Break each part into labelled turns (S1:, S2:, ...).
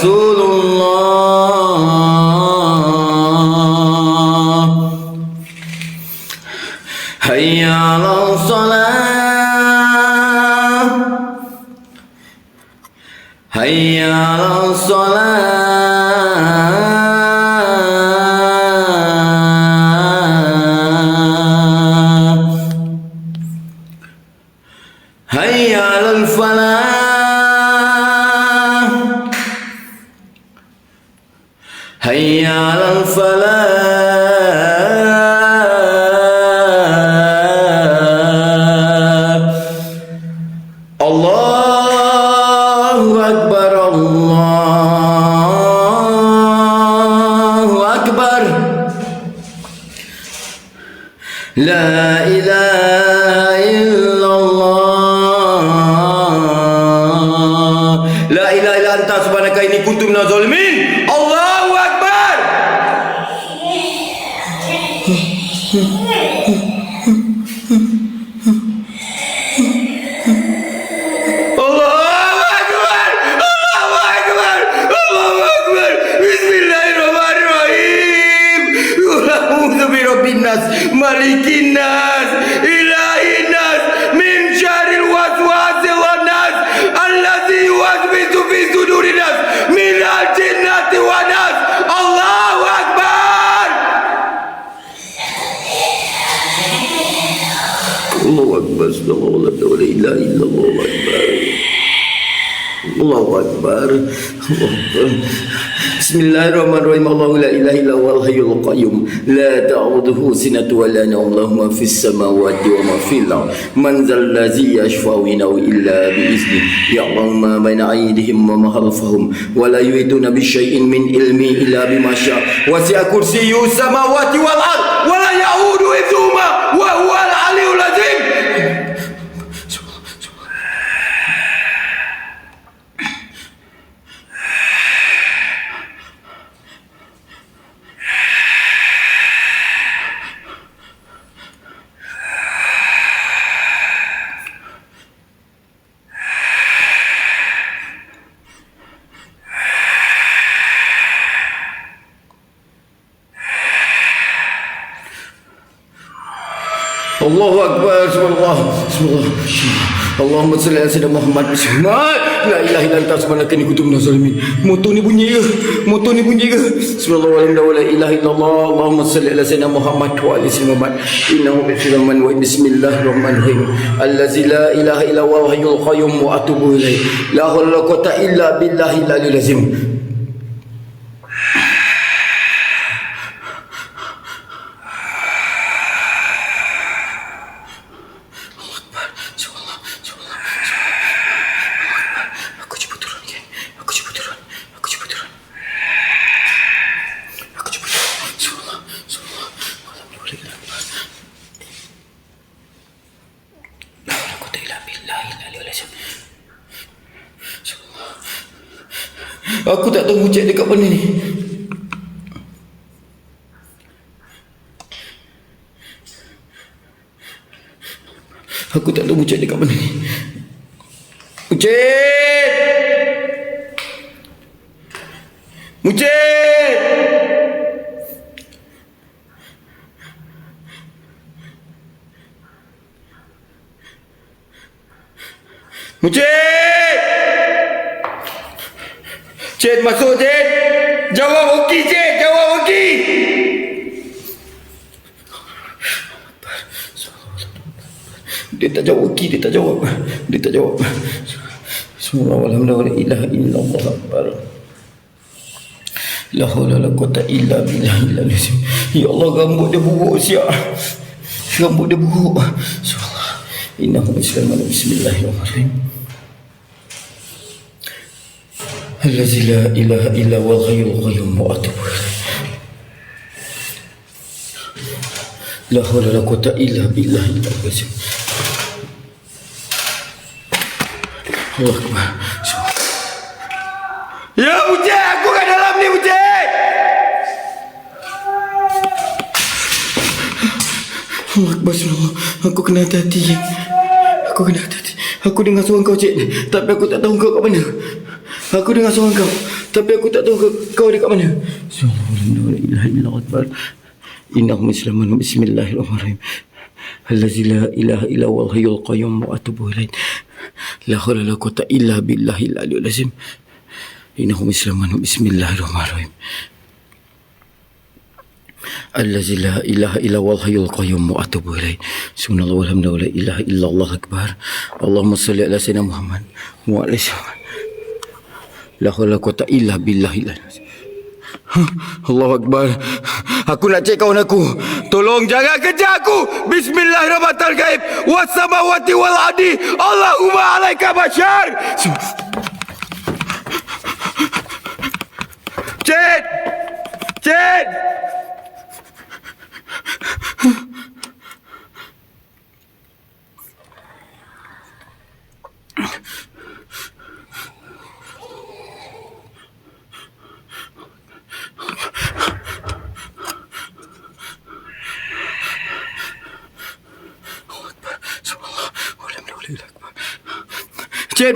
S1: الله هيا على الصلاة الرحيم الله لا إله إلا هو الحي القيوم. لا تأخذه سنة ولا نوم له ما في السماوات وما في الأرض. من ذا الذي يشفع عنده إلا بإذنه يعلم ما بين أيديهم وما خلفهم ولا يحيطون بشيء من علمه إلا بما شاء. وسع كرسيه السماوات والأرض ولا يؤود حفظهما Rasulullah. Allahumma salli ala sayyidina Muhammad. Muhammad. La ilaha illa anta subhanaka inni kuntu minaz zalimin. Moto ni bunyi ke? Moto ni bunyi ke? Subhanallah wa la ilaha illallah. Allahumma salli ala sayyidina Muhammad wa ala sayyidina Muhammad. Innahu bi firman wa bismillahirrahmanirrahim. Allazi la ilaha illa huwa hayyul qayyum wa atubu ilaihi. La hawla wa quwwata illa billahi aliyyil lazim. Tahu cek dekat mana ni. Aku tak tahu cek dekat mana ni. Mucit! Mucit! Mucit! Cik masuk Cik! Jawab okey Cik! Jawab okey! Dia tak jawab okey, dia tak jawab. Dia tak jawab. Semua alhamdulillah la ilaha illallah akbar. La haula la quwata illa billahi al Ya Allah rambut dia buruk siap. Rambut dia buruk. Subhanallah. Innahu bismillahirrahmanirrahim. Ilaha illa huwa al-hayyul qayyum wa atubu ilaih. La haula la quwata illa billahi al-azim. Allah Akbar. Ya Bucik, aku kat dalam ni Bucik. Allah Akbar Allah. Aku kena hati-hati. Aku kena hati-hati. Aku dengar suara kau cik. Tapi aku tak tahu kau kat mana. Aku dengar suara kau. Tapi aku tak tahu kau, kau dekat mana. Subhanallah, la ilaha illallah akbar. Innahu muslimun. Bismillahirrahmanirrahim. Allazi la ilaha illa huwal hayyul qayyum wa atubu ilaih. La haula la quwwata illa billahil aliyyil azim. Innahu muslimun. Bismillahirrahmanirrahim. الذي لا إله إلا هو الحي القيوم وأتوب إليه سبحان الله والحمد لله لا إله إلا الله أكبر اللهم صل على سيدنا محمد وعلى سيدنا La hawla quwata illa billah Allahu akbar. Aku nak cek kawan aku. Tolong jangan kejar aku. Bismillahirrahmanirrahim. Wassamawati wal adi. Allahumma alaika bashar. Cek. Cek. Huh?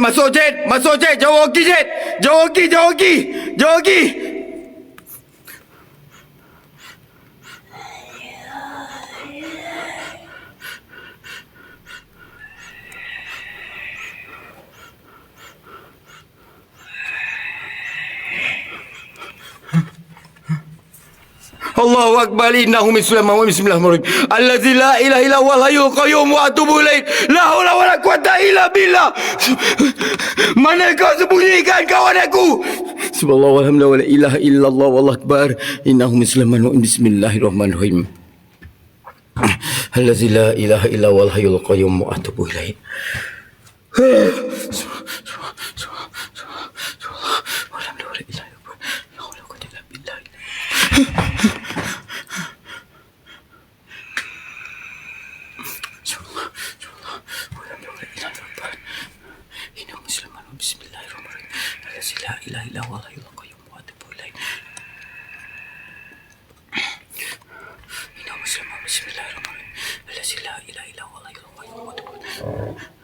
S1: Masuk Cik. Masuk Cik. Jauh okey Cik. Jauh okey, jauh okey. Jauh okey. Allahu akbar innahu min Sulaiman wa bismillahirrahmanirrahim. Allazi la ilaha illa huwal hayyul qayyum wa atubu ilaih. La haula wala quwata illa billah. Mana kau sembunyikan kawan aku? Subhanallah walhamdulillah wala ilaha illallah wallahu akbar. Innahu min Sulaiman wa bismillahirrahmanirrahim. Allazi la ilaha illa huwal hayyul qayyum wa atubu ilaih. Walhamdulillah wala ilaha illallah. La haula wala quwata illa billah. لا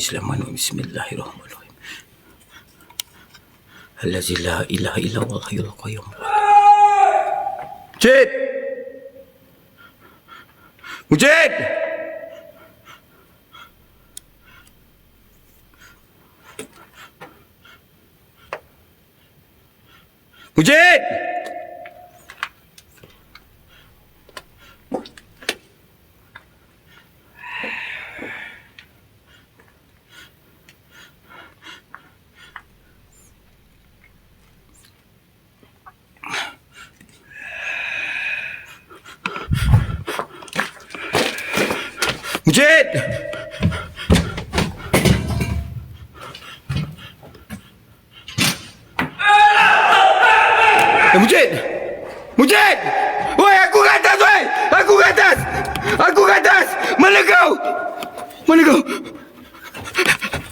S1: مسلما بسم الله الرحمن الرحيم. الذي لا إله إلا هو الحي القيوم. مجيد! مجيد! مجيد!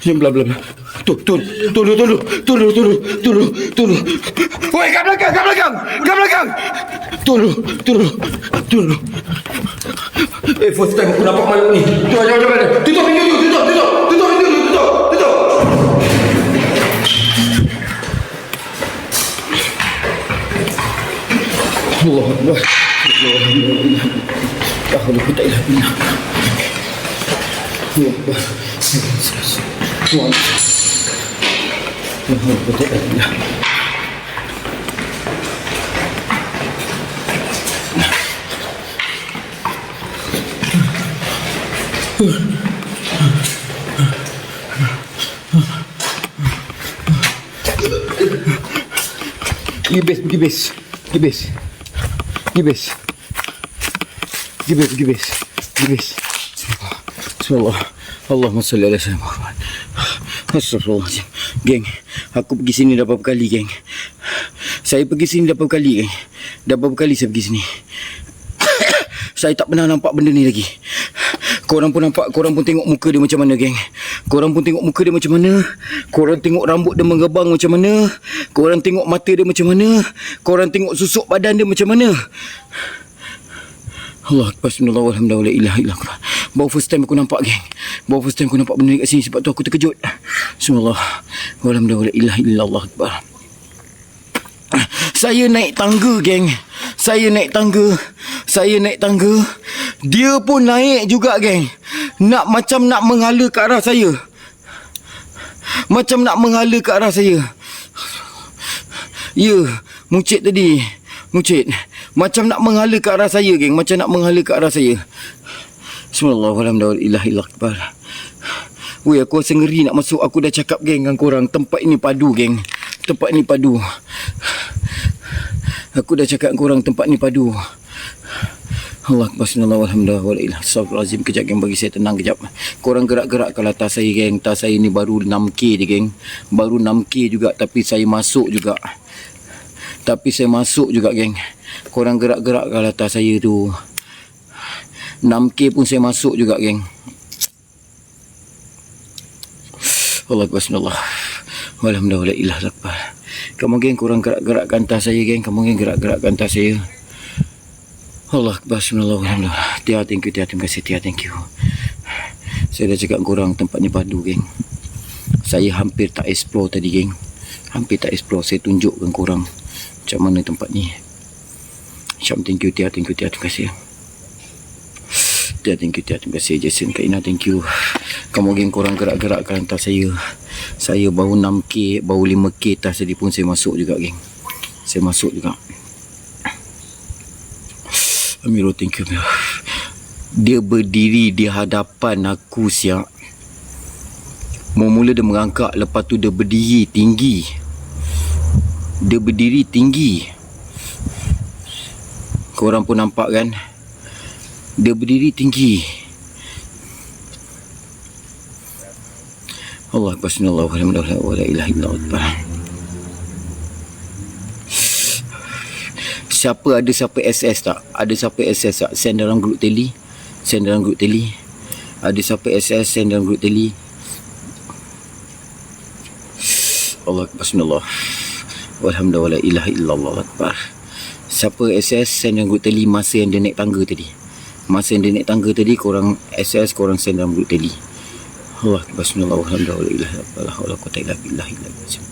S1: Diam belah belah. Tu, tu, tunggu, tunggu, tunggu, tunggu, tunggu, tunggu. Woi, kat belakang, kat belakang, kat belakang. Tunggu, tunggu, tunggu. Eh, first time aku nampak malu ni. Tuan, jangan, jangan. Tutup pintu tu, tutup, tutup. Tutup pintu tu, tutup, tutup. Allah. Allah Akbar. Tak boleh pun tak ilah bina. Allah Akbar. Tuhan. Allah Akbar. Tak ilah bina. Pergi base, pergi base. Pergi base. Pergi base. Pergi base, pergi base. Pergi base. Bismillah. Allahumma salli ala sayyidina Muhammad. Astagfirullahaladzim. Geng, aku pergi sini dah berapa kali, geng. Saya pergi sini dah berapa kali, geng. Dah berapa kali saya pergi sini. saya tak pernah nampak benda ni lagi. Korang pun nampak, korang pun tengok muka dia macam mana, geng. Korang pun tengok muka dia macam mana. Korang tengok rambut dia menggebang macam mana. Korang tengok mata dia macam mana. Korang tengok susuk badan dia macam mana. Allah Akbar Bismillah Alhamdulillah La ilaha illallah. Baru first time aku nampak geng. Baru first time aku nampak benda ni kat sini Sebab tu aku terkejut. Bismillah Alhamdulillah La ilaha illallah Akbar. Saya naik tangga geng. Saya naik tangga. Saya naik tangga. Dia pun naik juga geng. Nak macam nak menghala ke arah saya. Macam nak menghala ke arah saya. Ya Mucit tadi. Mucit Macam nak menghala ke arah saya geng? Macam nak menghala ke arah saya? Bismillahirrahmanirrahim. Weh aku rasa ngeri nak masuk. Aku dah cakap geng dengan korang. Tempat ini padu geng. Tempat ni padu. Aku dah cakap dengan korang Tempat ni padu. Allah Bismillahirrahmanirrahim. Astagfirullahaladzim Kejap geng bagi saya tenang kejap. Korang gerak-gerak kalau tas saya geng. Tas saya ni baru 6K je geng. Baru 6K juga Tapi saya masuk juga. Tapi saya masuk juga geng Korang gerak-gerak kalau tas saya tu. 6K pun saya masuk juga geng. Allah Bismillah. Alhamdulillah ilah Kamu geng korang gerak-gerakkan tas saya geng. Kamu geng gerak-gerakkan tas saya. Allah Bismillah Alhamdulillah. Tia thank you Tia. Terima kasih Tia. Thank you. Saya dah cakap korang tempat ni padu geng. Saya hampir tak explore tadi geng. Hampir tak explore. Saya tunjukkan korang Macam mana tempat ni Syam thank you Tia. Thank you Tia. Terima kasih. Tia thank you Tia. Terima kasih Jason Kak Ina. Thank you. Kamu geng korang gerak-gerakkan tas saya. Saya baru 6k Baru 5k tas tadi pun saya masuk juga geng. Saya masuk juga. Amirul thank you Amirul. Dia berdiri di hadapan aku siap Mula-mula dia merangkak Lepas tu dia berdiri tinggi. Dia berdiri tinggi Korang pun nampak kan Dia berdiri tinggi. Allah la ilaha illallah. Siapa ada siapa SS tak? Ada siapa SS tak? Send dalam grup teli Send dalam grup teli Ada siapa SS Send dalam grup teli Allah Bismillah. Walhamdulillah ilaha illallah. Akbar Siapa SS Send dalam grup teli Masa yang dia naik tangga tadi. Masa yang dia naik tangga tadi Korang SS Korang send dalam grup teli Allah Bismillah Walhamdulillah ilaha illallah Wa la ilaha illallah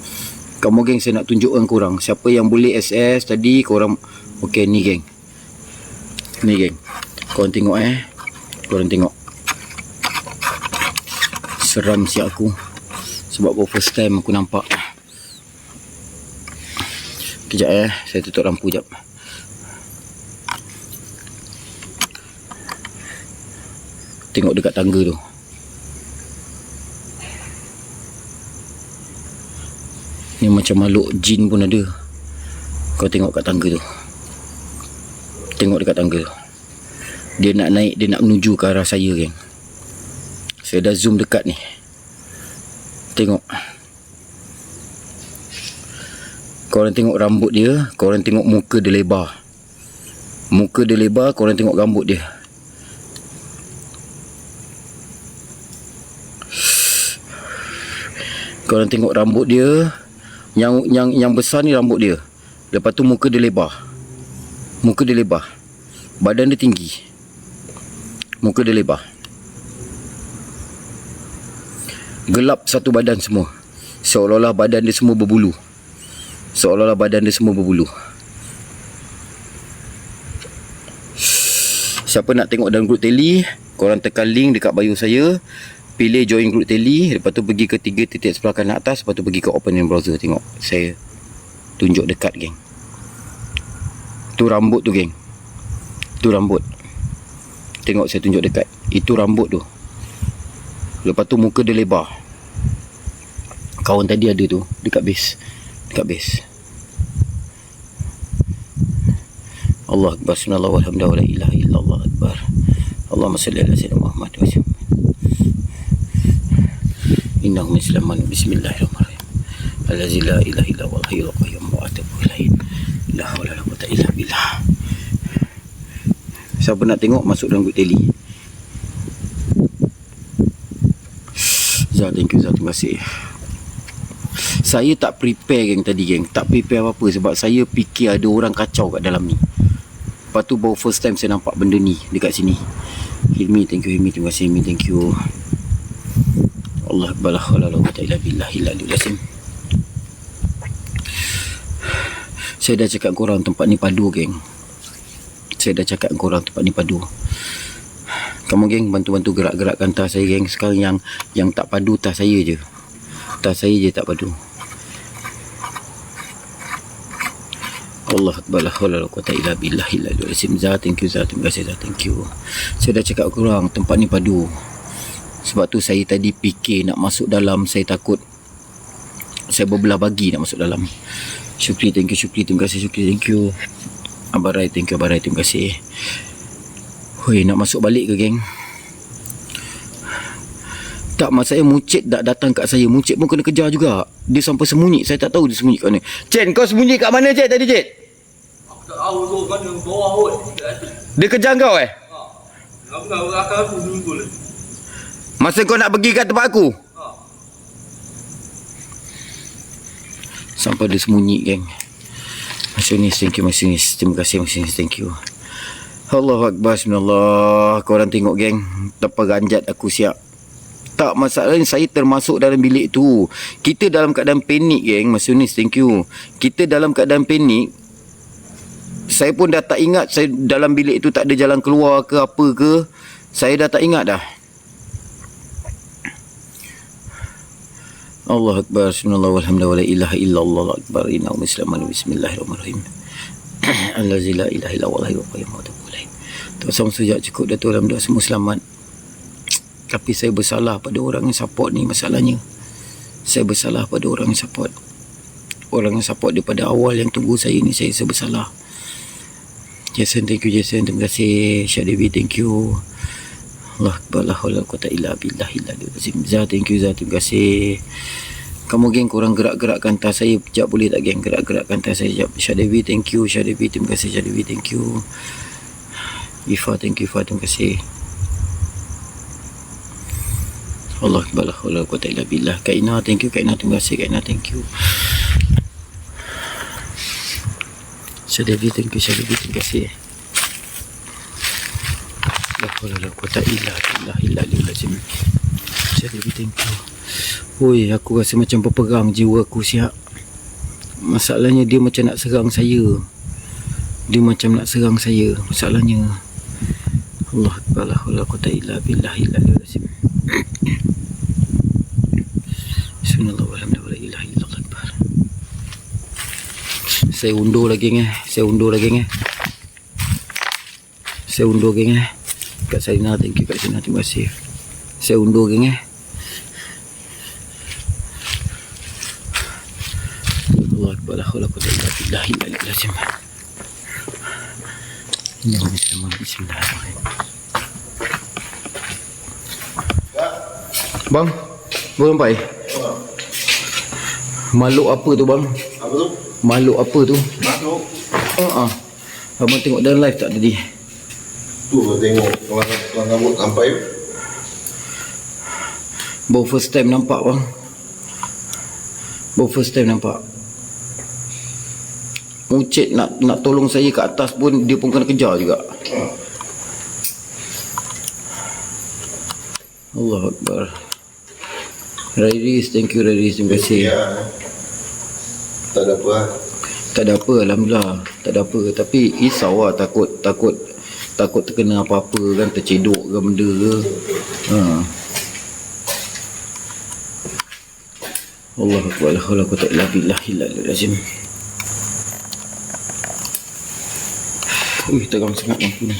S1: kamu geng saya nak tunjukkan korang. Siapa yang boleh SS tadi korang Okey ni geng. Ni geng. Korang tengok eh. Korang tengok. Seram si aku. Sebab baru first time aku nampak Kejap eh. Saya tutup lampu jap. Tengok dekat tangga tu. Ni macam makhluk jin pun ada. Kau tengok kat tangga tu. Tengok dekat tangga tu. Dia nak naik Dia nak menuju ke arah saya geng. Saya dah zoom dekat ni. Tengok Korang tengok rambut dia Korang tengok muka dia lebar Muka dia lebar Korang tengok rambut dia Korang tengok rambut dia yang yang yang besar ni rambut dia. Lepas tu muka dia lebar. Muka dia lebar. Badan dia tinggi. Muka dia lebar. Gelap satu badan semua. Seolah-olah badan dia semua berbulu. Seolah-olah badan dia semua berbulu. Siapa nak tengok dalam grup teli, korang tekan link dekat bio saya. Pilih join group tele lepas tu pergi ke tiga titik sebelah kanan atas lepas tu pergi ke open in browser tengok. Saya tunjuk dekat geng. Tu rambut tu geng. Tu rambut. Tengok saya tunjuk dekat. Itu rambut tu. Lepas tu muka dia lebar. Kawan tadi ada tu dekat base Tak habis. Allah Akbar. Subhanallah walhamdulillah wa la ilaha illallah Akbar. Allahumma salli ala sayyidina Muhammad wa sallam. Innahu min sulaiman. Bismillahirrahmanirrahim Allazi la ilaha illa wal hayyul qayyum wa atubu ilaihi La hawla la quwwata illa billah. Siapa nak tengok masuk dalam group tele Zah, thank you Zah, terima kasih saya tak prepare geng tadi geng. Tak prepare apa-apa Sebab saya fikir ada orang kacau kat dalam ni. Lepas tu baru first time saya nampak benda ni Dekat sini. Hilmi thank you Hilmi. Terima kasih Hilmi. Thank you. Allah Akbar. La la quwwata illa billah. Illa Saya dah cakap korang tempat ni padu geng. Saya dah cakap korang tempat ni padu. Kamu geng. Bantu-bantu gerak-gerakkan tas saya geng. Sekarang yang yang tak padu tas saya je. Tas saya je tak padu Allah Akbar la hawla wala quwwata illa billah illa lazim Zah thank you Zah terima kasih Zah thank you. Saya dah cakap korang tempat ni padu. Sebab tu saya tadi fikir nak masuk dalam Saya takut Saya berbelah bagi nak masuk dalam. Syukri thank you Syukri terima kasih Syukri thank you. Abarai thank you Abarai terima kasih. Hui nak masuk balik ke geng tak masa saya mucit tak datang kat saya. Mucit pun kena kejar juga. Dia sampai sembunyi. Saya tak tahu dia sembunyi kat mana. Cik kau sembunyi kat mana cik tadi cik?
S2: Aku tak tahu tu mana bawah kot. Atas.
S1: Dia kejar kau eh?
S2: Ha. Aku nak belakang aku dulu.
S1: Masa kau nak pergi kat tempat aku?
S2: Ha.
S1: Sampai dia sembunyi geng. Masinis thank you Masinis Terima kasih Masinis thank you. Allah Akbar Bismillah. Korang tengok geng. Tak ganjat aku siap tak masalahnya saya termasuk dalam bilik tu. Kita dalam keadaan panik geng. Mas Yunis thank you. Kita dalam keadaan panik Saya pun dah tak ingat Saya dalam bilik tu tak ada jalan keluar ke apa ke. Saya dah tak ingat dah. Allah Akbar wa la ilaha illallah Allah Akbar Inna umislaman Bismillahirrahmanirrahim. Allazi la ilaha illa wa la ilaha illa wa Tak sama sejak cukup Datuk Alhamdulillah semua selamat Tapi saya bersalah pada orang yang support ni masalahnya. Saya bersalah pada orang yang support. Orang yang support daripada awal yang tunggu saya ni Saya, bersalah. Jason thank you Jason. Terima kasih. Syah Devi thank you. Allah Akbar La hawla wa quwwata illa billah illa lazim Zah thank you Zah. Terima kasih. Kamu geng korang gerak-gerakkan tas saya. Sekejap boleh tak geng gerak-gerakkan tas saya? Sekejap. Syah Devi thank you. Syah Devi terima kasih. Syah Devi thank you. Ifa thank you Ifa. Terima kasih Allah Akbar La hawla wa quwwata illa billah Kak Ina thank you Kak Ina terima kasih Kak Ina thank you Syah Devi thank you Syah Devi terima kasih La hawla la quwwata illa billah illa lazim. Jadi thank you. Oi, aku rasa macam berperang jiwa aku siap. Masalahnya dia macam nak serang saya. Dia macam nak serang saya. Masalahnya Allah Akbar la quwwata illa billah illa lazim. Bismillah walhamdulillah la ilaha illallah akbar. Saya undur lagi eh. Saya undur lagi eh. Saya undur geng eh. Kak Sarina thank you Kak Sarina terima kasih. Saya undur geng eh. Allah Akbar la hawla quwwata illa billah illa lazim. Inna bismillah bismillahirrahmanirrahim. Bang, boleh sampai? Makhluk apa tu bang?
S3: Apa tu?
S1: Makhluk apa tu?
S3: Masuk.
S1: Ha ah. Abang tengok dalam live tak tadi?
S3: Tu tengok kelang, kelang rambut sampai.
S1: Baru first time nampak bang Baru first time nampak Mucit nak nak tolong saya ke atas pun Dia pun kena kejar juga Allah Akbar Rairis, thank you Rairis, terima kasih.
S3: Ya. Tak ada apa lah.
S1: Tak ada apa Alhamdulillah. Tak ada apa. Tapi risau lah takut Takut Takut terkena apa-apa kan Tercedok ke benda ke. Ha. Allah Akbar La hawla quwwata illa billah illa lazim Ui tegang sangat lampu ni.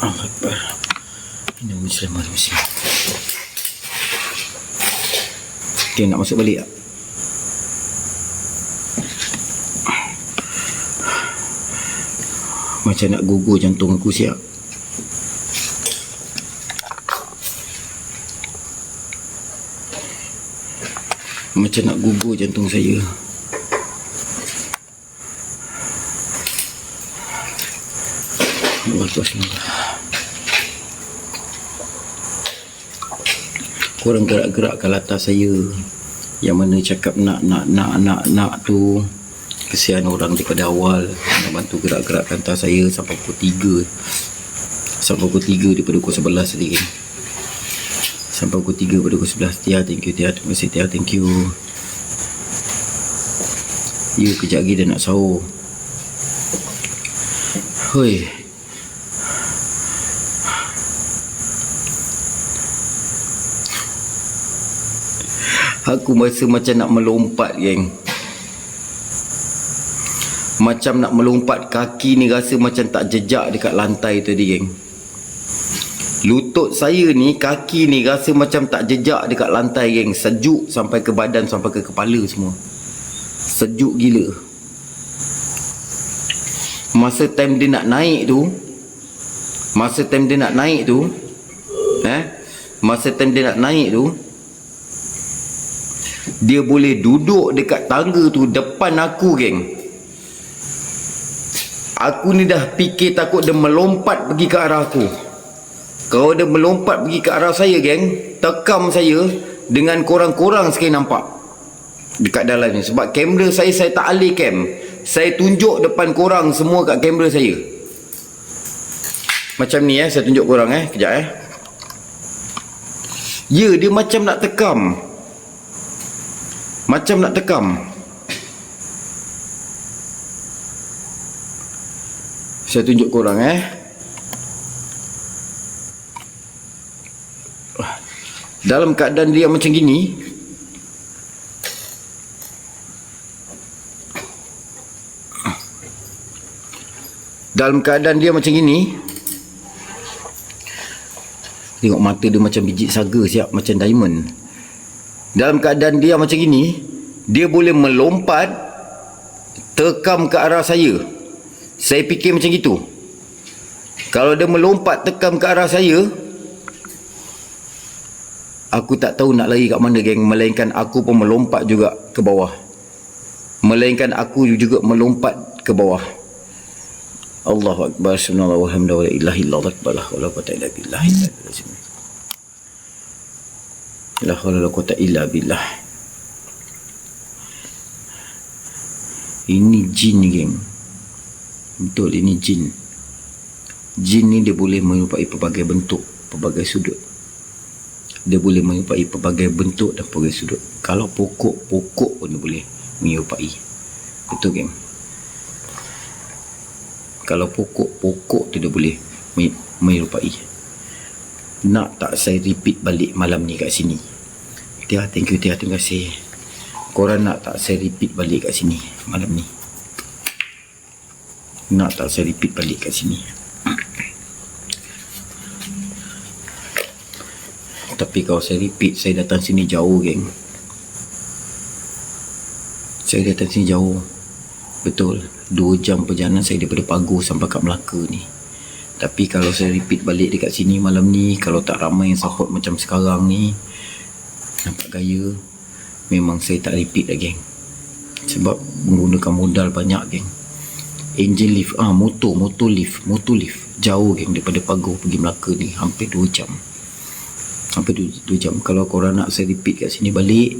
S1: Allah Akbar. Ini muslim muslim Okay, nak masuk balik tak? Macam nak gugur jantung aku siap. Macam nak gugur jantung saya. Allah tuas. Korang gerak-gerakkan latar saya. Yang mana cakap nak nak nak nak nak tu Kesian orang daripada awal. Nak bantu gerak-gerakkan tas saya Sampai pukul 3 Sampai pukul 3 daripada pukul 11 tadi kan? Sampai pukul 3 daripada pukul 11 Tia thank you Tia. Terima kasih Tia. Thank you. Ya kejap lagi dah nak sahur. Hoi Aku rasa macam nak melompat geng. Macam nak melompat Kaki ni rasa macam tak jejak dekat lantai tadi geng. Lutut saya ni Kaki ni rasa macam tak jejak dekat lantai geng. Sejuk sampai ke badan Sampai ke kepala semua. Sejuk gila. Masa time dia nak naik tu Masa time dia nak naik tu Eh? Masa time dia nak naik tu dia boleh duduk dekat tangga tu depan aku geng. Aku ni dah fikir takut dia melompat pergi ke arah aku. Kalau dia melompat pergi ke arah saya geng tekam saya dengan korang-korang sekali nampak. Dekat dalam ni. Sebab kamera saya saya tak alih cam. Saya tunjuk depan korang semua kat kamera saya. Macam ni eh saya tunjuk korang eh kejap eh. Ya dia macam nak tekam macam nak tekam? Saya tunjuk korang eh? Dalam keadaan dia macam gini Dalam keadaan dia macam gini Tengok mata dia macam biji saga siap Macam diamond dalam keadaan dia macam ini dia boleh melompat tekam ke arah saya. Saya fikir macam gitu. Kalau dia melompat tekam ke arah saya aku tak tahu nak lari kat mana geng. Melainkan aku pun melompat juga ke bawah. Melainkan aku juga melompat ke bawah. Allahu Akbar. Subhanallah Walhamdulillah Wa ilaha illallah Wa la quwwata illa billah La hawla la quwata illa billah. Ini jin geng. Betul ini jin. Jin ni dia boleh menyerupai pelbagai bentuk, pelbagai sudut. Dia boleh menyerupai pelbagai bentuk dan pelbagai sudut. Kalau pokok-pokok pun dia boleh menyerupai. Betul geng. Kalau pokok-pokok tu dia boleh menyerupai. Nak tak saya repeat balik malam ni kat sini? Tia, thank you Tia, terima kasih. Korang nak tak saya repeat balik kat sini malam ni? Nak tak saya repeat balik kat sini? Tapi kalau saya repeat, saya datang sini jauh geng. Saya datang sini jauh. Betul. Dua jam perjalanan saya daripada Pagu sampai kat Melaka ni. Tapi kalau saya repeat balik dekat sini malam ni, kalau tak ramai yang support macam sekarang ni, nampak gaya memang saya tak repeat lah geng. Sebab menggunakan modal banyak geng. Angel lift ah motor motor lift motor lift. Jauh geng daripada Pagoh pergi Melaka ni. Hampir 2 jam. Hampir 2, 2 jam. Kalau korang nak saya repeat kat sini balik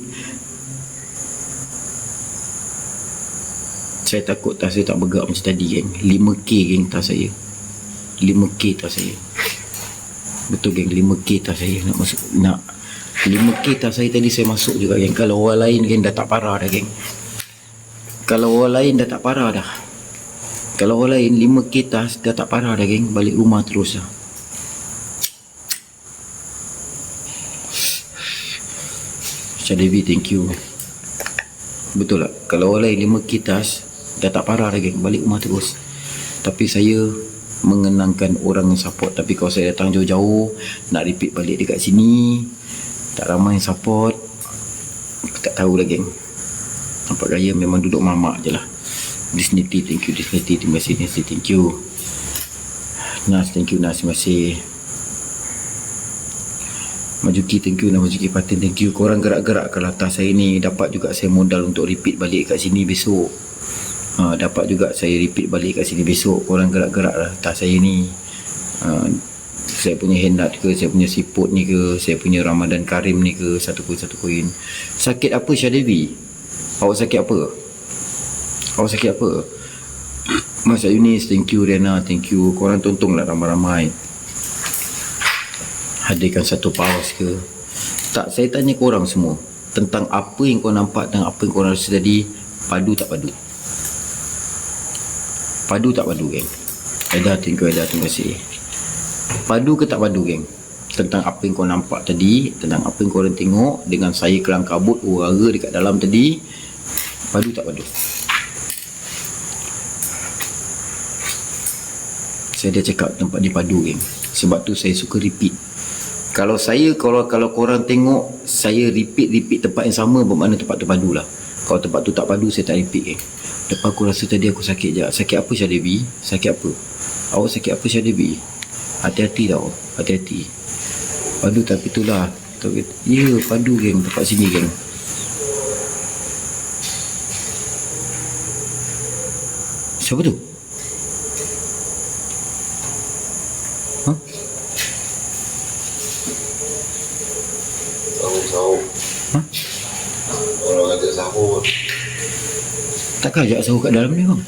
S1: saya takut tas saya tak bergerak macam tadi geng. 5k geng tas saya 5k tas saya. Betul geng? 5k tas saya nak masuk nak. 5k tas saya tadi saya masuk juga geng. Kalau orang lain geng dah tak parah dah geng. Kalau orang lain dah tak parah dah. Kalau orang lain 5k tas dah tak parah dah geng. Balik rumah terus lah Syah Devi thank you. Betul tak? Kalau orang lain 5k tas dah tak parah dah geng. Balik rumah terus. Tapi saya mengenangkan orang yang support tapi kalau saya datang jauh-jauh nak repeat balik dekat sini tak ramai yang support aku tak tahu lah geng nampak gaya memang duduk mamak je lah Disney thank you Disney terima kasih Disney thank you Nas, thank you Nas. Terima kasih. Majuki, thank you. Nama Majuki Patin, thank you. Korang gerak-gerak ke latar saya ni. Dapat juga saya modal untuk repeat balik kat sini besok. Ha, dapat juga saya repeat balik kat sini besok. Korang gerak-gerak lah atas saya ni. Ha, saya punya hendak ke, saya punya siput ni ke, saya punya Ramadan Karim ni ke, satu koin, satu koin. Sakit apa Syah Devi? Awak sakit apa? Awak sakit apa? Mas Yunis, thank you Riana, thank you. Korang tontonlah ramai-ramai. Hadirkan satu paus ke. Tak, saya tanya korang semua. Tentang apa yang kau nampak dan apa yang korang rasa tadi. Padu tak padu? Padu tak padu, geng? Eda, thank you Eda, terima. Padu ke tak padu, geng? Tentang apa yang kau nampak tadi, tentang apa yang korang tengok, dengan saya kelang kabut, urara dekat dalam tadi. Padu tak padu? Saya dah cakap tempat ni padu geng. Sebab tu saya suka repeat. Kalau saya kalau kalau korang tengok saya repeat repeat tempat yang sama bermakna tempat tu padu lah. Kalau tempat tu tak padu saya tak repeat geng. Lepas aku rasa tadi aku sakit je. Sakit apa Syah Devi? Sakit apa? Awak sakit apa Syah Devi? Hati-hati tau. Hati-hati. Padu tapi itulah. Tapi, ya padu geng tempat sini geng. Siapa tu? Ha?
S3: Sahur-sahur.
S1: Ha?
S3: Orang ajak sahur.
S1: Takkan ajak sahur kat dalam ni bang?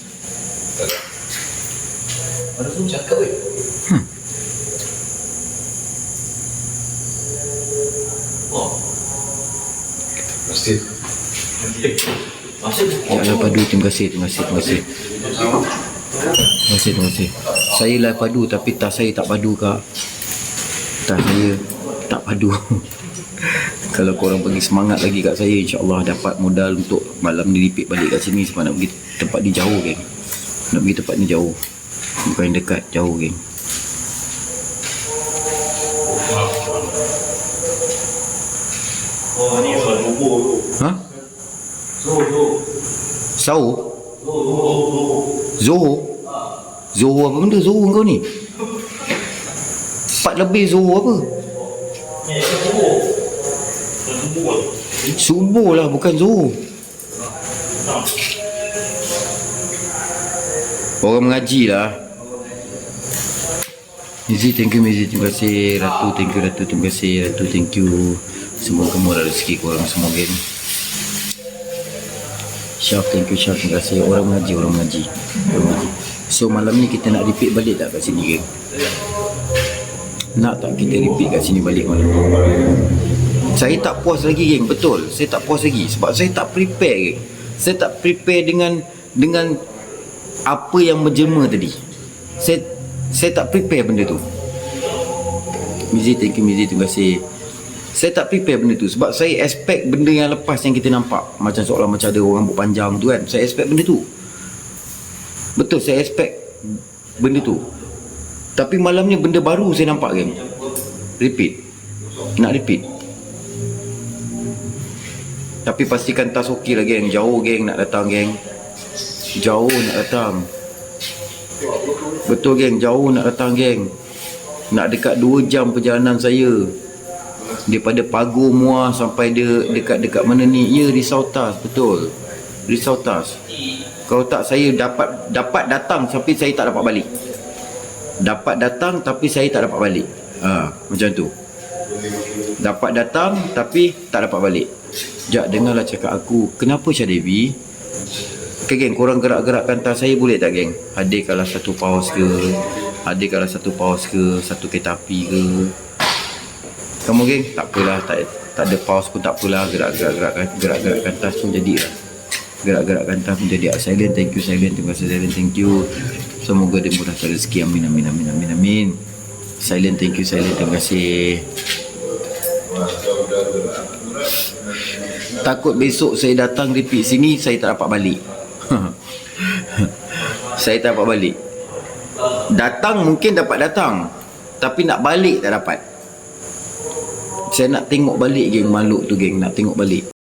S3: Tak ada.
S2: Tu cakap weh. Oh,
S3: Masjid.
S2: masih
S1: Ya Allah padu terima kasih terima kasih terima kasih. Terima kasih terima kasih. Saya lah padu tapi tas saya tak padu kak. Tas saya tak padu. Kalau korang bagi semangat lagi kat saya InsyaAllah dapat modal untuk malam ni repeat balik kat sini Sebab nak pergi tempat ni jauh geng Nak pergi tempat ni jauh Bukan yang dekat jauh
S2: Oh, ni bubur tu.
S1: Ha?
S2: Zuh, zuh.
S1: Sahur?
S2: Zuh, zuh, zuh.
S1: Zohor? Zohor apa benda Zohor kau ni? Empat lebih Zohor apa?
S2: Ni. Bukan bubur.
S1: Subuh lah bukan Zohor Orang mengaji lah. Mizi thank you Mizi. Terima kasih. Ratu thank you Ratu. Terima kasih Ratu. Thank you. Semoga murah rezeki korang semua geng. Syaf thank you Syaf. Terima kasih. Orang mengaji orang mengaji. Orang mengaji. So malam ni kita nak repeat balik tak kat sini geng? Nak tak kita repeat kat sini balik malam ni saya tak puas lagi geng. Betul. Saya tak puas lagi. Sebab saya tak prepare geng. Saya tak prepare dengan dengan apa yang menjelma tadi. Saya saya tak prepare benda tu. Mizi thank you Mizi. Terima kasih. Saya tak prepare benda tu. Sebab saya expect benda yang lepas yang kita nampak. Macam seolah macam ada orang rambut panjang tu kan. Saya expect benda tu. Betul saya expect benda tu. Tapi malam ni benda baru saya nampak geng. Repeat. Nak repeat tapi pastikan tas okey lah geng. Jauh geng nak datang geng. Jauh nak datang. Betul geng. Jauh nak datang geng. Nak dekat 2 jam perjalanan saya. Daripada Pagu Muar Sampai dia dekat-dekat mana ni. Ya Risau Tas Betul. Risau Tas. Kalau tak saya dapat Dapat datang Tapi saya tak dapat balik. Dapat datang Tapi saya tak dapat balik. Ha, Macam tu. Dapat datang Tapi tak dapat balik Sekejap dengarlah cakap aku. Kenapa Syah Devi? Okay geng korang gerak-gerakkan tas saya boleh tak geng? Hadirkanlah satu paus ke? Hadirkanlah satu paus ke? Satu kereta api ke? Kamu geng. Tak apalah Tak, tak ada paus pun tak apalah. Gerak-gerak-gerakkan Gerak-gerakkan tas pun jadi lah. Gerak-gerakkan tas pun jadi. Silent thank you Silent. Terima kasih Silent thank you. Semoga dia mudah rezeki. Amin amin amin amin amin. Silent thank you Silent. Terima kasih Takut besok saya datang repeat sini Saya tak dapat balik. Saya tak dapat balik. Datang mungkin dapat datang Tapi nak balik tak dapat. Saya nak tengok balik geng makhluk tu geng. Nak tengok balik